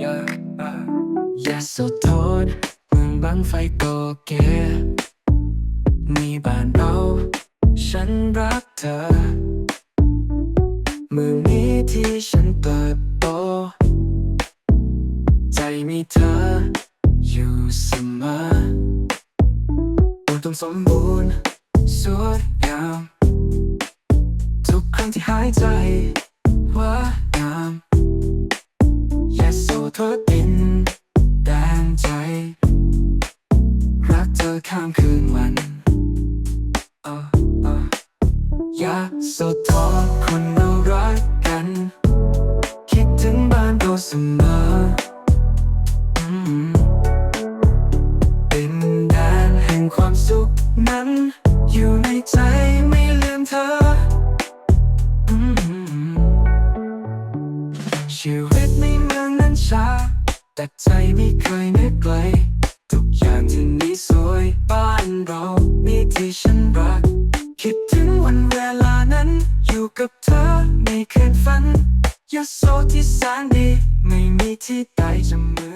อย่าอย่าสุดโทษเมืองบังไฟโกเกมีบ้านเรา ฉันรักเธอ เมืองนี้ที่ฉันเติบโต ใจมีเธอ อยู่เสมออุดมสมบูรณ์สวยังที่หายใจว่างามอย่าโซโทษดินแดนใจ รักเธอข้ามคืนวันออเออย่าโซโทษคนเรารักกัน คิดถึงบ้านเราเสมออมเป็นแดนแห่งความสุขนั้นอยู่ในใจ ชีวิตในเมืองนั้นช้า แต่ใจไม่เคยนึกไกล ทุกอย่างที่นี่สวยบ้านเรานี่ที่ฉันรัก คิดถึงวันเวลานั้น อยู่กับเธอในคืนฝันยโสที่แสนดี ไม่มีที่ใดจะเหมือน